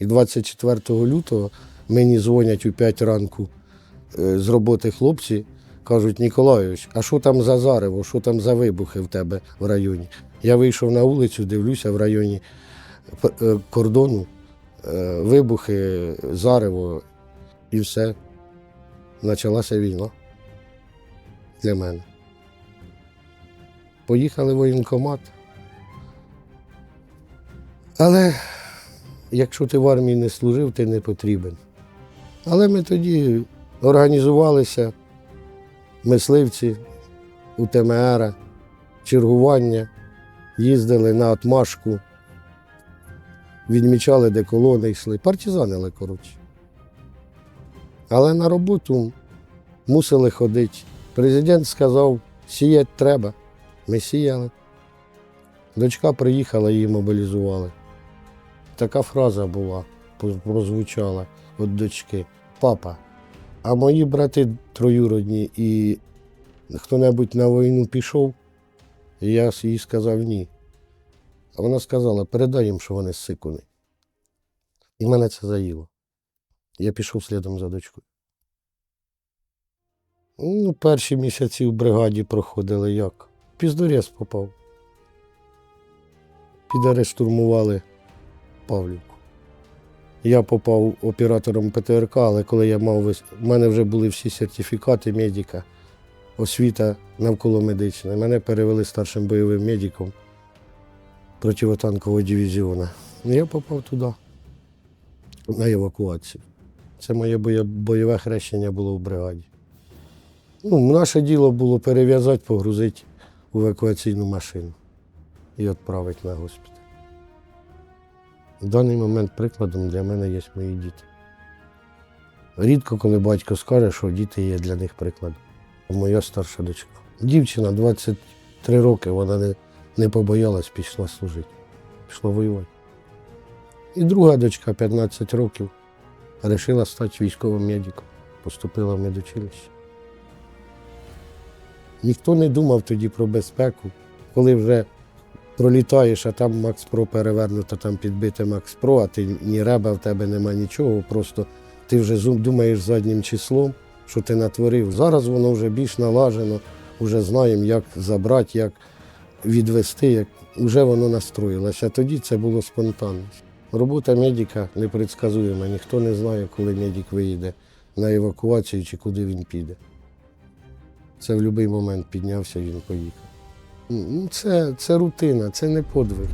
І 24 лютого мені дзвонять у 5 ранку е, з роботи хлопці, кажуть, Ніколайович, а що там за зарево, що там за вибухи в тебе в районі? Я вийшов на вулицю, дивлюся в районі е, кордону, е, вибухи, зарево і все. Почалася війна для мене. Поїхали в воєнкомат. Але якщо ти в армії не служив, ти не потрібен. Але ми тоді організувалися, мисливці, УТМР, чергування, їздили на отмашку, відмічали, де колони йшли. Партизанили, коротше. Але на роботу мусили ходити. Президент сказав, сіяти треба. Ми сіяли. Дочка приїхала, її мобілізували. Така фраза була, прозвучала від дочки. Папа, а мої брати троюродні і хто-небудь на війну пішов? Я їй сказав ні. А вона сказала, передай їм, що вони сикуни. І мене це заїло. Я пішов слідом за дочкою. Ну, перші місяці в бригаді проходили як? Піздорез попав. Підари штурмували Павлівку. Я попав оператором ПТРК, але коли я мав вис- в мене вже були всі сертифікати медика, освіта навколо медична. Мене перевели старшим бойовим медиком противотанкового дивізіону. Я попав туди, на евакуацію. Це моє бойове хрещення було в бригаді. Ну, наше діло було перев'язати, погрузити в евакуаційну машину і відправити на госпіталь. В даний момент прикладом для мене є мої діти. Рідко, коли батько скаже, що діти є для них прикладом. Моя старша дочка. Дівчина 23 роки, вона не, не побоялась, пішла служити, пішла воювати. І друга дочка 15 років вирішила стати військовим медиком, поступила в медучилище. Ніхто не думав тоді про безпеку, коли вже пролітаєш, а там Макс Про перевернуто, там підбите Макс Про, а ти ні реба в тебе нема нічого, просто ти вже думаєш заднім числом, що ти натворив. Зараз воно вже більш налажено, вже знаємо, як забрати, як відвести, як вже воно настроїлося. Тоді це було спонтанно. Робота медика непредсказуєма, ніхто не знає, коли медик виїде на евакуацію чи куди він піде. Це в будь-який момент піднявся він поїхав. Це, це рутина, це не подвиг.